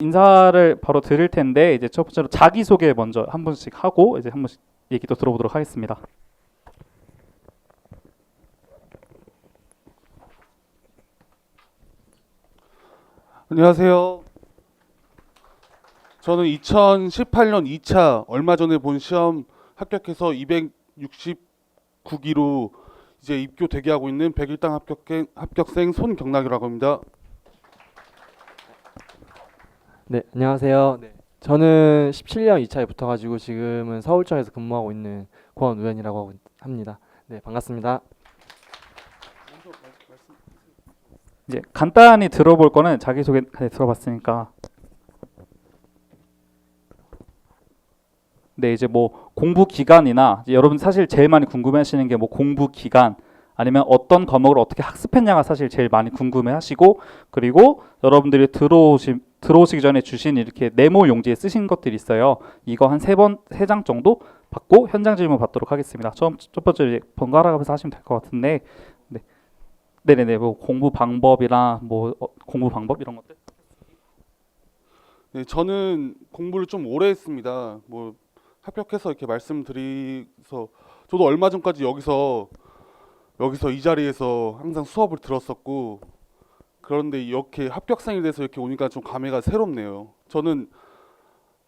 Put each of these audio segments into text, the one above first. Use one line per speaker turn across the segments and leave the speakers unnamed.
인사를 바로 드릴 텐데 이제 첫 번째로 자기 소개 먼저 한 분씩 하고 이제 한 분씩 얘기도 들어보도록 하겠습니다.
안녕하세요. 저는 2018년 2차 얼마 전에 본 시험 합격해서 269기로 이제 입교 대기하고 있는 101당 합격생, 합격생 손경락이라고 합니다.
네, 안녕하세요. 네. 저는 17년 2차에 붙어가지고 지금은 서울청에서 근무하고 있는 권우현이라고 합니다. 네, 반갑습니다.
이제 간단히 들어볼 거는 자기 소개 들어봤으니까. 네, 이제 뭐 공부 기간이나 이제 여러분 사실 제일 많이 궁금해하시는 게 뭐 공부 기간 아니면 어떤 과목을 어떻게 학습했냐가 사실 제일 많이 궁금해 하시고 그리고 여러분들이 들어오시 들어오시기 전에 주신 이렇게 네모 용지에 쓰신 것들이 있어요. 이거 한 세 번 세 장 정도 받고 현장 질문 받도록 하겠습니다. 처음 첫 번째 이제 번갈아 가면서 하시면 될 것 같은데, 네, 네네네 뭐 공부 방법이랑 뭐 어, 공부 방법 이런 것들.
네, 저는 공부를 좀 오래 했습니다. 뭐 합격해서 이렇게 말씀드리서 저도 얼마 전까지 여기서 여기서 이 자리에서 항상 수업을 들었었고 그런데 이렇게 합격생이 돼서 이렇게 오니까 좀 감회가 새롭네요. 저는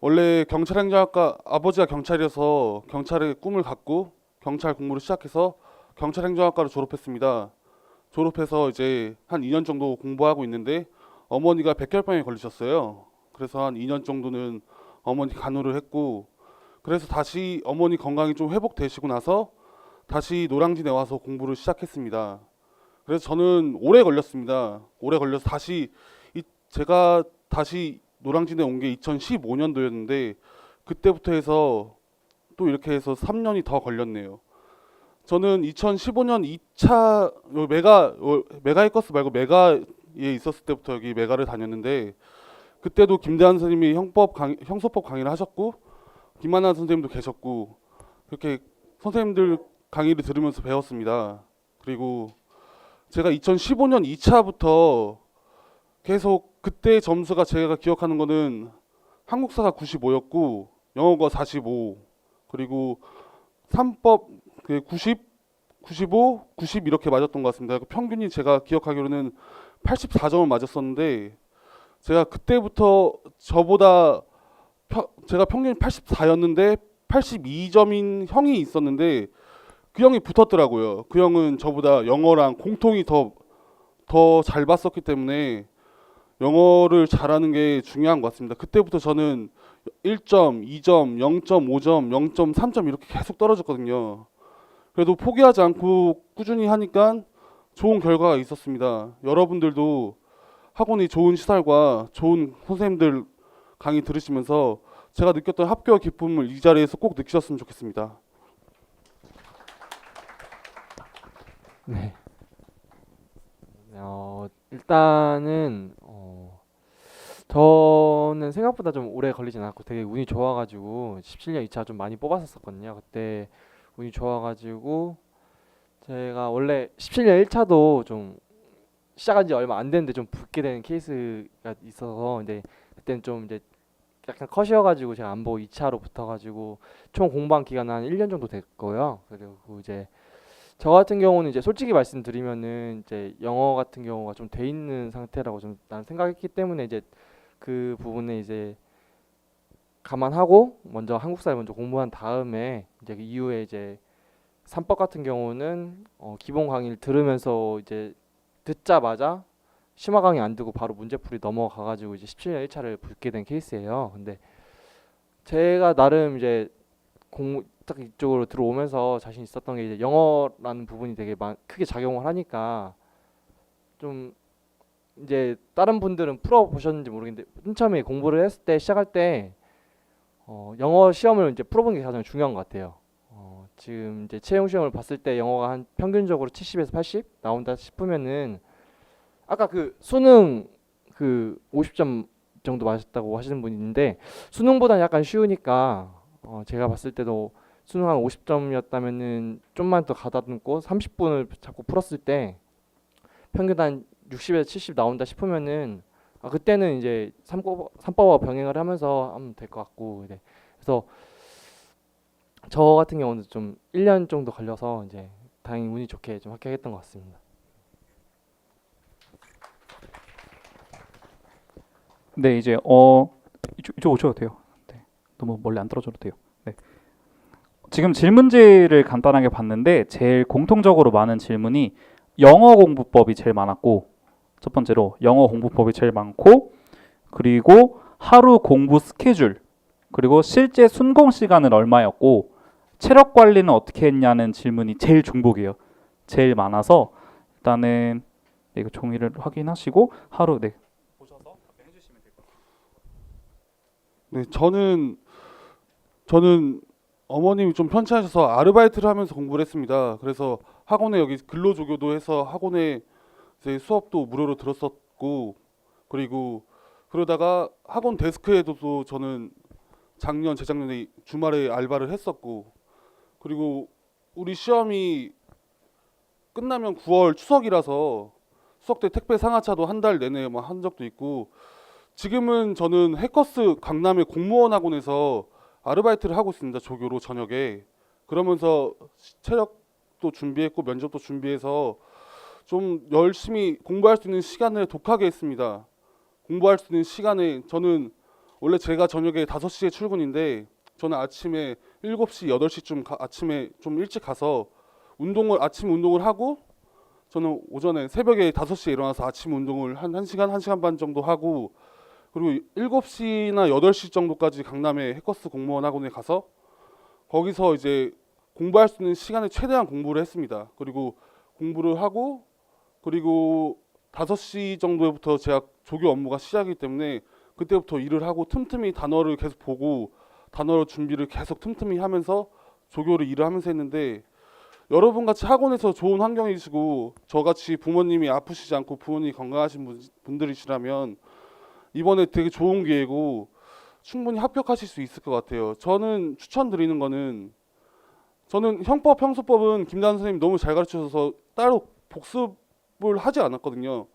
원래 경찰행정학과 아버지가 경찰이어서 경찰의 꿈을 갖고 경찰 공부를 시작해서 경찰행정학과를 졸업했습니다. 졸업해서 이제 한 2년 정도 공부하고 있는데 어머니가 백혈병에 걸리셨어요. 그래서 한 2년 정도는 어머니 간호를 했고 그래서 다시 어머니 건강이 좀 회복되시고 나서 다시 노량진에 와서 공부를 시작했습니다. 그래서 저는 오래 걸렸습니다. 오래 걸려서 다시 이 제가 다시 노량진에 온 게 2015년도였는데 그때부터 해서 또 이렇게 해서 3년이 더 걸렸네요. 저는 2015년 2차 요 메가 요 메가 이커스 말고 메가에 있었을 때부터 여기 메가를 다녔는데 그때도 김대한 선생님이 형법 강, 형소법 강의를 하셨고 김만한 선생님도 계셨고 그렇게 선생님들 강의를 들으면서 배웠습니다. 그리고 제가 2015년 2차부터 계속 그때 점수가 제가 기억하는 거는 한국사가 95였고 영어가 45 그리고 3법 그 90, 95, 90 이렇게 맞았던 것 같습니다. 그 평균이 제가 기억하기로는 84점을 맞았었는데 제가 그때부터 저보다 펴- 제가 평균이 84였는데 82점인 형이 있었는데 그 형이 붙었더라고요. 그 형은 저보다 영어랑 공통이 더 더 잘 봤었기 때문에 영어를 잘하는 게 중요한 것 같습니다. 그때부터 저는 1점, 2점, 0.5점, 0.3점 이렇게 계속 떨어졌거든요. 그래도 포기하지 않고 꾸준히 하니까 좋은 결과가 있었습니다. 여러분들도 학원이 좋은 시설과 좋은 선생님들 강의 들으시면서 제가 느꼈던 합격 기쁨을 이 자리에서 꼭 느끼셨으면 좋겠습니다.
네. 어, 일단은 어, 저는 생각보다 좀 오래 걸리진 않았고 되게 운이 좋아가지고 17년 2차 좀 많이 뽑았었거든요. 그때 운이 좋아가지고 제가 원래 17년 1차도 좀 시작한 지 얼마 안 됐는데 좀 붙게 되는 케이스가 있어서 이제 그때는 좀 이제 약간 컷이어가지고 제가 안 보고 2차로 붙어가지고 총 공부한 기간은 한 1년 정도 됐고요. 그리고 이제 저 같은 경우는 이제 솔직히 말씀드리면은 이제 영어 같은 경우가 좀 돼 있는 상태라고 좀 난 생각했기 때문에 이제 그 부분에 이제 감안하고 먼저 한국사를 먼저 공부한 다음에 이제 그 이후에 이제 삼법 같은 경우는 어 기본 강의를 들으면서 이제 듣자마자 심화 강의 안 듣고 바로 문제풀이 넘어가 가지고 이제 17년 1차를 붙게 된 케이스예요. 근데 제가 나름 이제 공, 딱 이쪽으로 들어오면서 자신 있었던 게 이제 영어라는 부분이 되게 많, 크게 작용을 하니까 좀 이제 다른 분들은 풀어 보셨는지 모르겠는데 맨 처음에 공부를 했을 때 시작할 때 어, 영어 시험을 이제 풀어보는 게 가장 중요한 것 같아요. 어, 지금 이제 채용 시험을 봤을 때 영어가 한 평균적으로 70에서 80 나온다 싶으면은 아까 그 수능 그 50점 정도 맞았다고 하시는 있는데 수능보다는 약간 쉬우니까 어, 제가 봤을 때도 수능 한 50점이었다면은 좀만 더 가다듬고 30분을 자꾸 풀었을 때 평균 한 60에서 70 나온다 싶으면은 아, 그때는 이제 삼법 삼법과 병행을 하면서 하면 될 것 같고 네. 그래서 저 같은 경우는 좀 1년 정도 걸려서 이제 다행히 운이 좋게 좀 합격했던 것 같습니다.
네, 이제 어 이쪽, 이쪽 오셔도 돼요. 네, 너무 멀리 안 떨어져도 돼요. 네. 지금 질문지를 간단하게 봤는데 제일 공통적으로 많은 질문이 영어 공부법이 제일 많았고 첫 번째로 영어 공부법이 제일 많고 그리고 하루 공부 스케줄 그리고 실제 순공 시간은 얼마였고 체력 관리는 어떻게 했냐는 질문이 제일 중복이에요. 제일 많아서 일단은 네, 이거 종이를 확인하시고 하루 네
네, 저는 저는 어머님이 좀 편찮으셔서 아르바이트를 하면서 공부를 했습니다. 그래서 학원에 여기 근로조교도 해서 학원에 이제 수업도 무료로 들었었고 그리고 그러다가 학원 데스크에도 또 저는 작년 재작년에 주말에 알바를 했었고 그리고 우리 시험이 끝나면 9월 추석이라서 추석 때 택배 상하차도 한 달 내내 막 한 적도 있고 지금은 저는 해커스 강남의 공무원 학원에서 아르바이트를 하고 있습니다. 조교로 저녁에 그러면서 시- 체력도 준비했고 면접도 준비해서 좀 열심히 공부할 수 있는 시간을 독하게 했습니다. 공부할 수 있는 시간에 저는 원래 제가 저녁에 5시에 출근인데 저는 아침에 7시, 8시쯤 가, 아침에 좀 일찍 가서 운동을 아침 운동을 하고 저는 오전에 새벽에 5시에 일어나서 아침 운동을 한 1시간, 1시간 반 정도 하고 그리고 7시나 8시 정도까지 강남의 해커스 공무원 학원에 가서 거기서 이제 공부할 수 있는 시간에 최대한 공부를 했습니다. 그리고 공부를 하고 그리고 5시 정도부터 제가 조교 업무가 시작이기 때문에 그때부터 일을 하고 틈틈이 단어를 계속 보고 단어 준비를 계속 틈틈이 하면서 조교를 일을 하면서 했는데 여러분 같이 학원에서 좋은 환경이시고 저같이 부모님이 아프시지 않고 부모님이 건강하신 분- 분들이시라면 이번에 되게 좋은 기회고 충분히 합격하실 수 있을 것 같아요. 저는 추천드리는 거는 저는 형법 형소법은 김단 선생님 너무 잘 가르쳐줘서 따로 복습을 하지 않았거든요.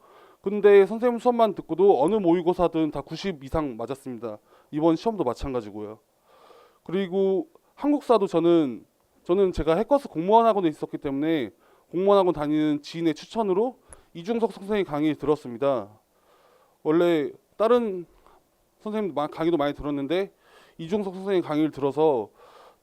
근데 선생님 수업만 듣고도 어느 모의고사든 다 90 이상 맞았습니다. 이번 시험도 마찬가지고요. 그리고 한국사도 저는 저는 제가 해커스 공무원 학원에 있었기 때문에 공무원 학원 다니는 지인의 추천으로 이중석 선생님 강의 들었습니다. 원래 다른 선생님 마- 강의도 많이 들었는데 이중석 선생님 강의를 들어서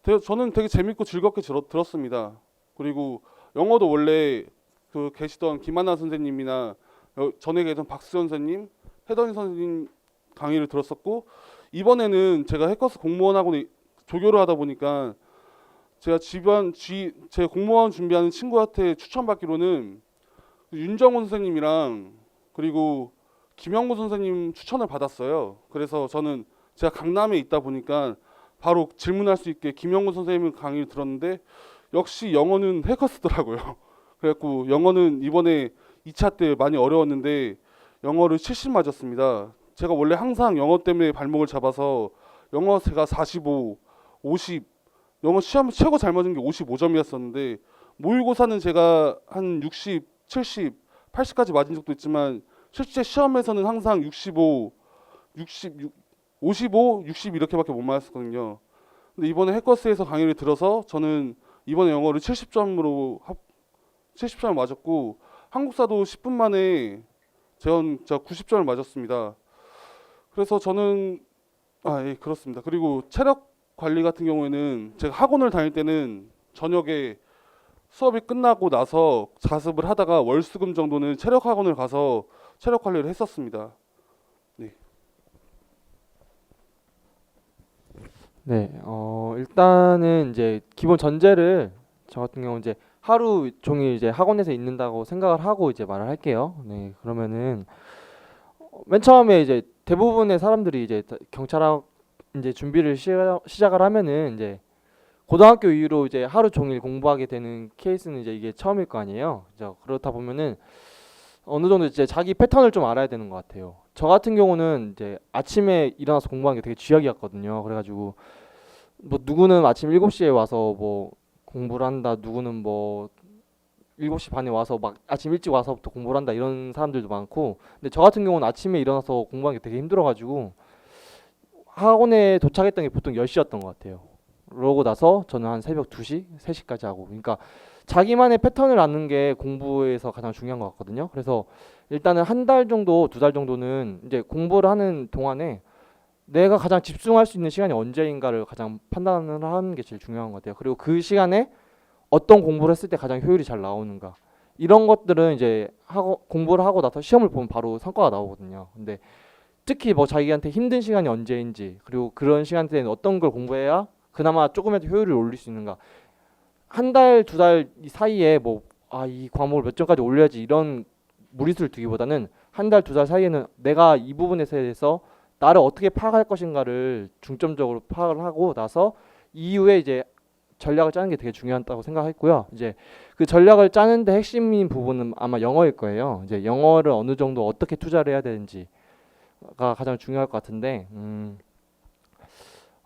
되- 저는 되게 재밌고 즐겁게 들었, 들었습니다. 그리고 영어도 원래 그 계시던 김하나 선생님이나 여- 전에 계던 박수현 선생님, 해던 선생님 강의를 들었었고 이번에는 제가 해커스 공무원 학원에 조교를 하다 보니까 제가 집안 지, 제 공무원 준비하는 친구한테 추천받기로는 윤정훈 선생님이랑 그리고 김영구 선생님 추천을 받았어요. 그래서 저는 제가 강남에 있다 보니까 바로 질문할 수 있게 김영구 선생님 강의를 들었는데 역시 영어는 해커스더라고요. 그래갖고 영어는 이번에 2차 때 많이 어려웠는데 영어를 70 맞았습니다. 제가 원래 항상 영어 때문에 발목을 잡아서 영어 제가 45, 50 영어 시험 최고 잘 맞은 게 55점이었었는데 모의고사는 제가 한 60, 70, 80까지 맞은 적도 있지만 실제 시험에서는 항상 65, 60, 55, 60 이렇게밖에 못 맞았거든요. 근데 이번에 해커스에서 강의를 들어서 저는 이번에 영어를 70점으로 합 70점을 맞았고 한국사도 10분 만에 저 90점을 맞았습니다. 그래서 저는 아 예 그렇습니다. 그리고 체력 관리 같은 경우에는 제가 학원을 다닐 때는 저녁에 수업이 끝나고 나서 자습을 하다가 월수금 정도는 체력 학원을 가서 체력 관리를 했었습니다.
네, 어 일단은 이제 기본 전제를 저 같은 경우 이제 하루 종일 이제 학원에서 있는다고 생각을 하고 이제 말을 할게요. 네, 그러면은 어, 맨 처음에 이제 대부분의 사람들이 이제 다- 경찰학 이제 준비를 시작, 시작을 하면은 이제 고등학교 이후로 이제 하루 종일 공부하게 되는 케이스는 이제 이게 처음일 거 아니에요. 그렇다 보면은 어느 정도 이제 자기 패턴을 좀 알아야 되는 것 같아요. 저 같은 경우는 이제 아침에 일어나서 공부하는 게 되게 쥐약이었거든요. 그래가지고 뭐 누구는 아침 7시에 와서 뭐 공부를 한다, 누구는 뭐 7시 반에 와서 막 아침 일찍 와서부터 공부를 한다 이런 사람들도 많고 근데 저 같은 경우는 아침에 일어나서 공부하는 게 되게 힘들어가지고 학원에 도착했던 게 보통 10시였던 것 같아요. 그러고 나서 저는 한 새벽 2시, 3시까지 하고 그러니까 자기만의 패턴을 아는 게 공부에서 가장 중요한 것 같거든요. 그래서 일단은 한 달 정도, 두 달 정도는 이제 공부를 하는 동안에 내가 가장 집중할 수 있는 시간이 언제인가를 가장 판단을 하는 게 제일 중요한 것 같아요. 그리고 그 시간에 어떤 공부를 했을 때 가장 효율이 잘 나오는가 이런 것들은 이제 하고 공부를 하고 나서 시험을 보면 바로 성과가 나오거든요. 근데 특히 뭐 자기한테 힘든 시간이 언제인지 그리고 그런 시간대에는 어떤 걸 공부해야 그나마 조금이라도 효율을 올릴 수 있는가 한 달 두 달 사이에 뭐 아 이 과목을 몇 점까지 올려야지 이런 무리수를 두기보다는 한 달두달 사이에는 내가 이 부분에 대해서 나를 어떻게 파악할 것인가를 중점적으로 파악을 하고 나서 이후에 이제 전략을 짜는 게 되게 중요하다고 생각했고요. 이제 그 전략을 짜는데 핵심인 부분은 아마 영어일 거예요. 이제 영어를 어느 정도 어떻게 투자를 해야 되는지가 가장 중요할 것 같은데, 음,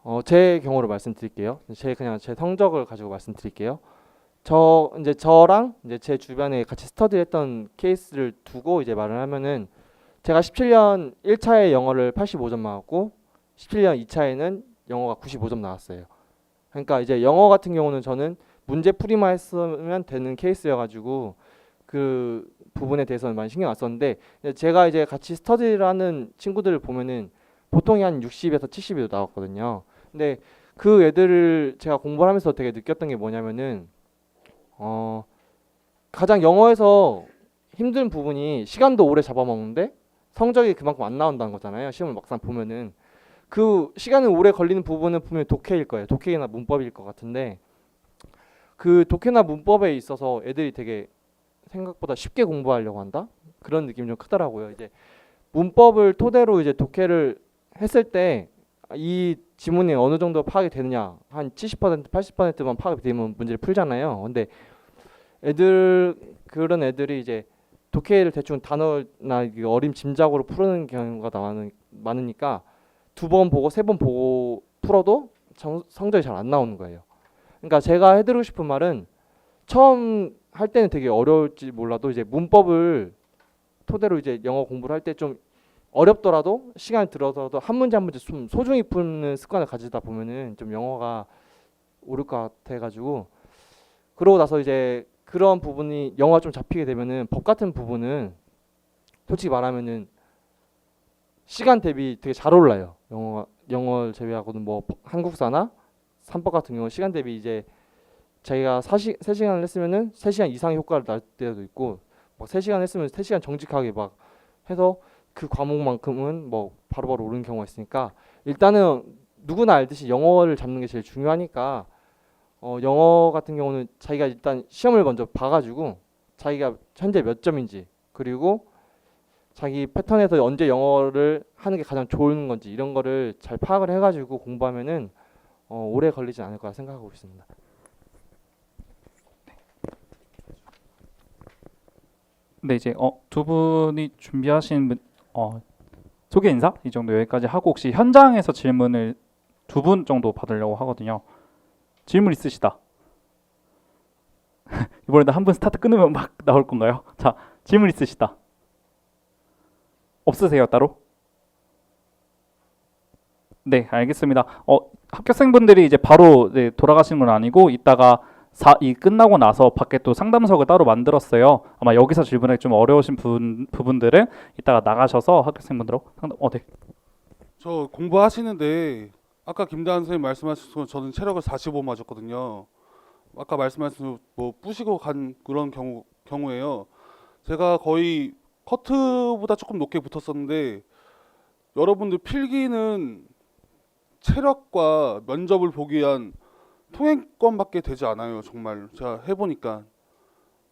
어, 제 경우를 말씀드릴게요. 제 그냥 제 성적을 가지고 말씀드릴게요. 저 이제 저랑 이제 제 주변에 같이 스터디했던 케이스를 두고 이제 말을 하면은 제가 17년 1차에 영어를 85점 나왔고 17년 2차에는 영어가 95점 나왔어요. 그러니까 이제 영어 같은 경우는 저는 문제 풀이만 했으면 되는 케이스여가지고 그 부분에 대해서는 많이 신경 안 썼는데 제가 이제 같이 스터디를 하는 친구들을 보면은 보통이 한 60에서 70이 나왔거든요. 근데 그 애들을 제가 공부를 하면서 되게 느꼈던 게 뭐냐면은 어 가장 영어에서 힘든 부분이 시간도 오래 잡아먹는데 성적이 그만큼 안 나온다는 거잖아요. 시험을 막상 보면은 그 시간은 오래 걸리는 부분은 분명히 독해일 거예요. 독해나 문법일 것 같은데 그 독해나 문법에 있어서 애들이 되게 생각보다 쉽게 공부하려고 한다 그런 느낌이 좀 크더라고요. 이제 문법을 토대로 이제 독해를 했을 때 이 지문이 어느 정도 파악이 되느냐 한 70% 80%만 파악이 되면 문제를 풀잖아요. 근데 애들 그런 애들이 이제 독해를 대충 단어나 이게 어림 짐작으로 푸는 경우가 많은, 많으니까 두 번 보고 세 번 보고 풀어도 정, 성적이 잘 안 나오는 거예요. 그러니까 제가 해드리고 싶은 말은 처음 할 때는 되게 어려울지 몰라도 이제 문법을 토대로 이제 영어 공부를 할 때 좀 어렵더라도 시간이 들어서도 한 문제 한 문제 좀 소중히 푸는 습관을 가지다 보면은 좀 영어가 오를 것 같아가지고 그러고 나서 이제 그런 부분이 영어가 좀 잡히게 되면은 법 같은 부분은 솔직히 말하면은 시간 대비 되게 잘 올라요. 영어 영어를 제외하고는 뭐 한국사나 산법 같은 경우 시간 대비 이제 자기가 4시, 3시간을 했으면은 3시간 이상의 효과를 날 때도 있고 막 3시간 했으면 3시간 정직하게 막 해서 그 과목만큼은 뭐 바로바로 오르는 경우가 있으니까 일단은 누구나 알듯이 영어를 잡는 게 제일 중요하니까 어, 영어 같은 경우는 자기가 일단 시험을 먼저 봐가지고 자기가 현재 몇 점인지 그리고 자기 패턴에서 언제 영어를 하는 게 가장 좋은 건지 이런 거를 잘 파악을 해가지고 공부하면은 어, 오래 걸리지 않을 거라 생각하고 있습니다.
네 이제 어, 두 분이 준비하신 문- 어, 소개 인사 이 정도 여기까지 하고 혹시 현장에서 질문을 두 분 정도 받으려고 하거든요. 질문 있으시다. 이번에도 한 분 스타트 끊으면 막 나올 건가요? 자 질문 있으시다. 없으세요 따로? 네 알겠습니다. 어, 합격생분들이 이제 바로 네, 돌아가시는 건 아니고 이따가 사, 이 끝나고 나서 밖에 또 상담석을 따로 만들었어요. 아마 여기서 질문하기 좀 어려우신 분, 부분들은 이따가 나가셔서 학생분들하고 상담. 어, 네.
저 공부하시는데 아까 김다한 선생님 말씀하신 것처럼 저는 체력을 45 맞았거든요. 아까 말씀하신 뭐 부시고 간 그런 경우 경우에요. 제가 거의 커트보다 조금 높게 붙었었는데 여러분들 필기는 체력과 면접을 보기 위한 통행권밖에 되지 않아요. 정말 제가 해보니까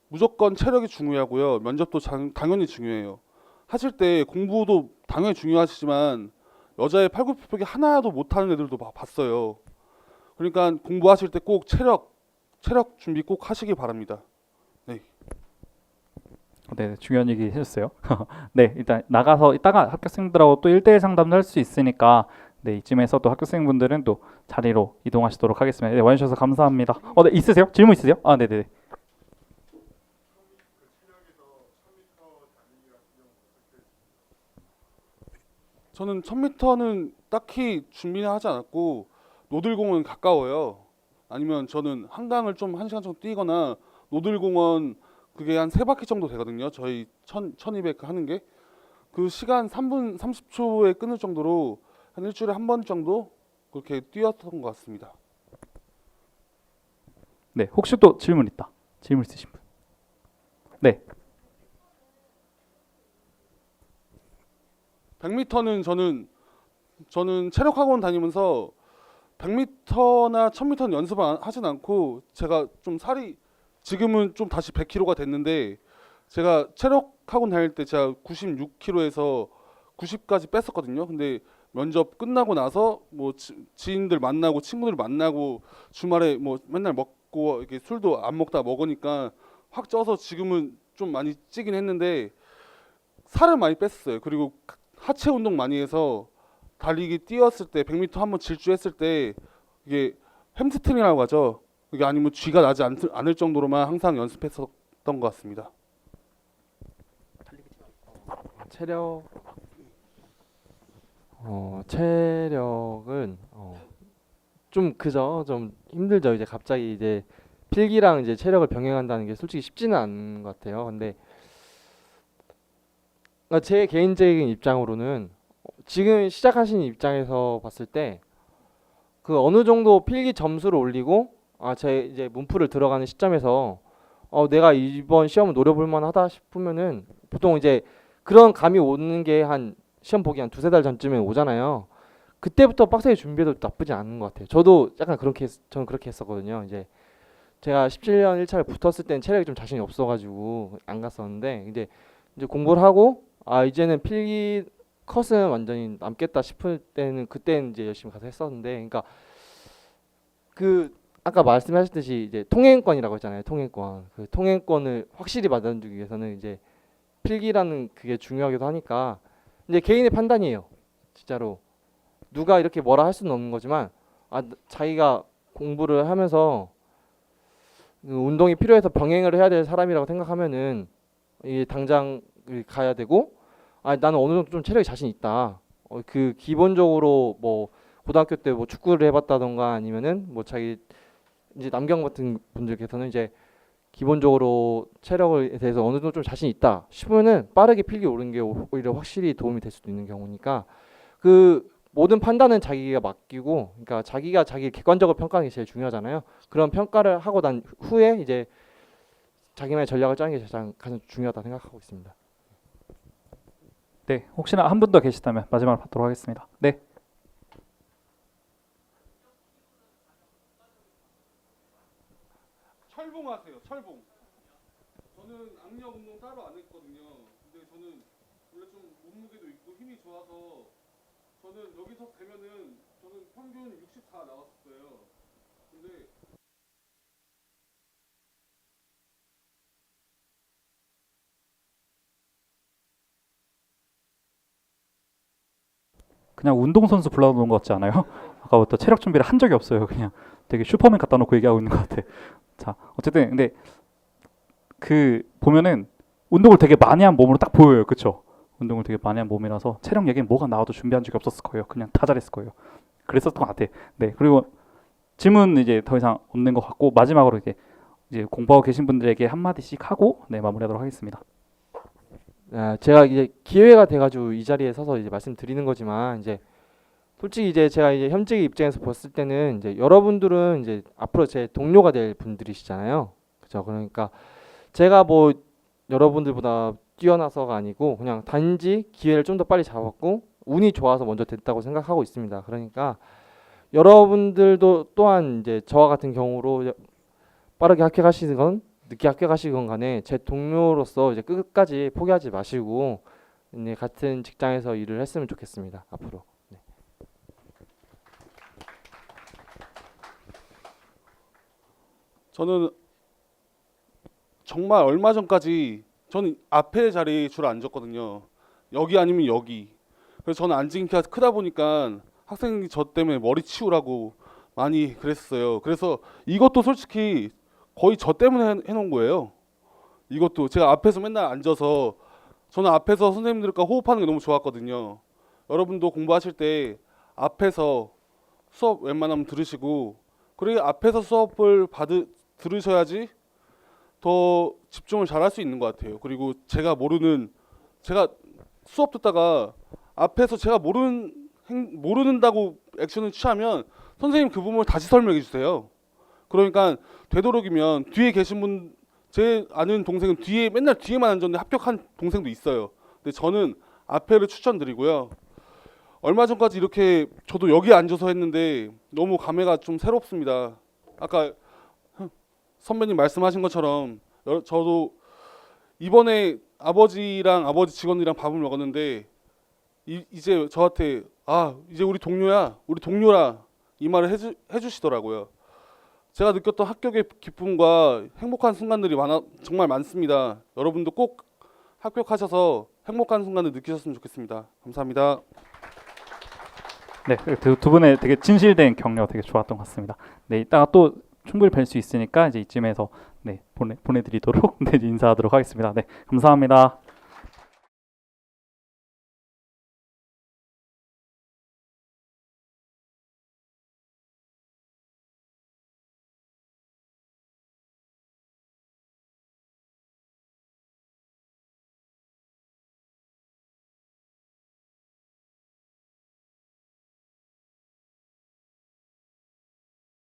무조건 체력이 중요하고요. 면접도 장- 당연히 중요해요. 하실 때 공부도 당연히 중요하시지만 여자의 팔굽혀펴기 하나도 못하는 애들도 봐- 봤어요. 그러니까 공부하실 때 꼭 체력 체력 준비 꼭 하시기 바랍니다.
어, 네, 중요한 얘기 해줬어요. 네, 일단 나가서 이따가 합격생들하고 또 1대1 상담도 할 수 있으니까 네, 이쯤에서 또 학교생분들은 또 자리로 이동하시도록 하겠습니다. 네, 와주셔서 감사합니다. 어, 네, 있으세요? 질문 있으세요? 아, 네네네.
저는 1000m는 딱히 준비는 하지 않았고 노들공원 가까워요. 아니면 저는 한강을 좀 1시간 정도 뛰거나 노들공원 그게 한 3바퀴 정도 되거든요. 저희 1200 하는 게. 그 시간 3분 30초에 끊을 정도로 한 일주일에 한 번 정도 그렇게 뛰었던 것 같습니다.
네, 혹시 또 질문 있다. 질문 있으신 분. 네.
100m는 저는 저는 체력 학원 다니면서 100m나 1000m는 연습을 안- 하진 않고 제가 좀 살이 지금은 좀 다시 100kg가 됐는데 제가 체력 학원 다닐 때 제가 96kg에서 90까지 뺐었거든요. 근데 면접 끝나고 나서 뭐 지, 지인들 만나고 친구들 만나고 주말에 뭐 맨날 먹고 이렇게 술도 안 먹다 먹으니까 확 쪄서 지금은 좀 많이 찌긴 했는데 살을 많이 뺐어요. 그리고 하체 운동 많이 해서 달리기 뛰었을 때 100m 한번 질주했을 때 이게 햄스트링이라고 하죠. 그게 아니면 쥐가 나지 않, 않을 정도로만 항상 연습했었던 것 같습니다.
체력 어 체력은 어, 좀 그죠 좀 힘들죠. 이제 갑자기 이제 필기랑 이제 체력을 병행한다는 게 솔직히 쉽지는 않은 것 같아요. 근데 그러니까 제 개인적인 입장으로는 지금 시작하신 입장에서 봤을 때 그 어느 정도 필기 점수를 올리고 아 제 이제 문풀을 들어가는 시점에서 어 내가 이번 시험을 노려볼 만하다 싶으면은 보통 이제 그런 감이 오는 게 한 시험 보기 한 두세 달 전쯤에 오잖아요. 그때부터 빡세게 준비해도 나쁘지 않은 것 같아요. 저도 약간 그렇게 했, 저는 그렇게 했었거든요. 이제 제가 17년 1차를 붙었을 때는 체력이 좀 자신이 없어가지고 안 갔었는데 이제 이제 공부를 하고 아 이제는 필기 컷은 완전히 남겠다 싶을 때는 그때는 이제 열심히 가서 했었는데 그러니까 그 아까 말씀하셨듯이 이제 통행권이라고 했잖아요. 통행권 그 통행권을 확실히 만들기 위해서는 이제 필기라는 그게 중요하기도 하니까 이제 개인의 판단이에요. 진짜로 누가 이렇게 뭐라 할 수는 없는 거지만 아 자기가 공부를 하면서 그 운동이 필요해서 병행을 해야 될 사람이라고 생각하면은 이게 당장 가야 되고 아 나는 어느 정도 좀 체력이 자신 있다. 어, 그 기본적으로 뭐 고등학교 때 뭐 축구를 해봤다던가 아니면은 뭐 자기 이제 남경 같은 분들께서는 이제 기본적으로 체력에 대해서 어느 정도 좀 자신 있다 싶으면은 빠르게 필기 오르는 게 오- 오히려 확실히 도움이 될 수도 있는 경우니까 그 모든 판단은 자기가 맡기고 그러니까 자기가 자기 객관적으로 평가하는 게 제일 중요하잖아요. 그런 평가를 하고 난 후에 이제 자기만의 전략을 짜는 게 가장 가장 중요하다 생각하고 있습니다.
네, 혹시나 한 분 더 계시다면 마지막으로 받도록 하겠습니다. 네.
철봉. 저는 악력 운동 따로 안 했거든요. 근데 저는 원래 좀 몸무게도 있고 힘이 좋아서 저는 여기서 되면은 저는 평균 64 나왔어요. 근데
그냥 운동선수 불러놓은 것 같지 않아요? 아까부터 체력 준비를 한 적이 없어요. 그냥 되게 슈퍼맨 갖다 놓고 얘기하고 있는 것 같아. 자, 어쨌든 근데 그 보면은 운동을 되게 많이 한 몸으로 딱 보여요. 그쵸? 운동을 되게 많이 한 몸이라서 체력 얘기는 뭐가 나와도 준비한 적이 없었을 거예요. 그냥 다 잘했을 거예요. 그랬었던 것 같아. 네, 그리고 질문 이제 더 이상 없는 것 같고 마지막으로 이제 이제 공부하고 계신 분들에게 한 마디씩 하고 네 마무리하도록 하겠습니다.
아, 제가 이제 기회가 돼가지고 이 자리에 서서 이제 말씀드리는 거지만 이제 솔직히 이제 제가 이제 현직 입장에서 봤을 때는 이제 여러분들은 이제 앞으로 제 동료가 될 분들이시잖아요. 그죠? 그러니까 제가 뭐 여러분들보다 뛰어나서가 아니고 그냥 단지 기회를 좀 더 빨리 잡았고 운이 좋아서 먼저 됐다고 생각하고 있습니다. 그러니까 여러분들도 또한 이제 저와 같은 경우로 빠르게 합격하시건 늦게 합격하시건 간에 제 동료로서 이제 끝까지 포기하지 마시고 네, 같은 직장에서 일을 했으면 좋겠습니다. 앞으로. 네.
저는 정말 얼마 전까지 저는 앞에 자리에 주로 앉았거든요. 여기 아니면 여기. 그래서 저는 앉은 키가 크다 보니까 학생이 저 때문에 머리 치우라고 많이 그랬어요. 그래서 이것도 솔직히 거의 저 때문에 해- 해놓은 거예요. 이것도 제가 앞에서 맨날 앉아서 저는 앞에서 선생님들과 호흡하는 게 너무 좋았거든요. 여러분도 공부하실 때 앞에서 수업 웬만하면 들으시고 그리고 앞에서 수업을 받으 들으셔야지 더 집중을 잘 할 수 있는 것 같아요. 그리고 제가 모르는 제가 수업 듣다가 앞에서 제가 모르는 행, 모르는다고 액션을 취하면 선생님 그 부분을 다시 설명해 주세요. 그러니까 되도록이면 뒤에 계신 분 제 아는 동생은 뒤에 맨날 뒤에만 앉았는데 합격한 동생도 있어요. 근데 저는 앞에를 추천드리고요. 얼마 전까지 이렇게 저도 여기 앉아서 했는데 너무 감회가 좀 새롭습니다. 아까 선배님 말씀하신 것처럼 여- 저도 이번에 아버지랑 아버지 직원이랑 밥을 먹었는데 이, 이제 저한테 아 이제 우리 동료야 우리 동료라 이 말을 해주, 해주시더라고요. 제가 느꼈던 합격의 기쁨과 행복한 순간들이 많아 정말 많습니다. 여러분도 꼭 합격하셔서 행복한 순간을 느끼셨으면 좋겠습니다. 감사합니다.
네, 그두 분의 되게 진실된 격려 되게 좋았던 것 같습니다. 네, 이따가 또 충분히 뵐 수 있으니까 이제 이쯤에서 네 보내 보내드리도록 네 인사하도록 하겠습니다. 네, 감사합니다.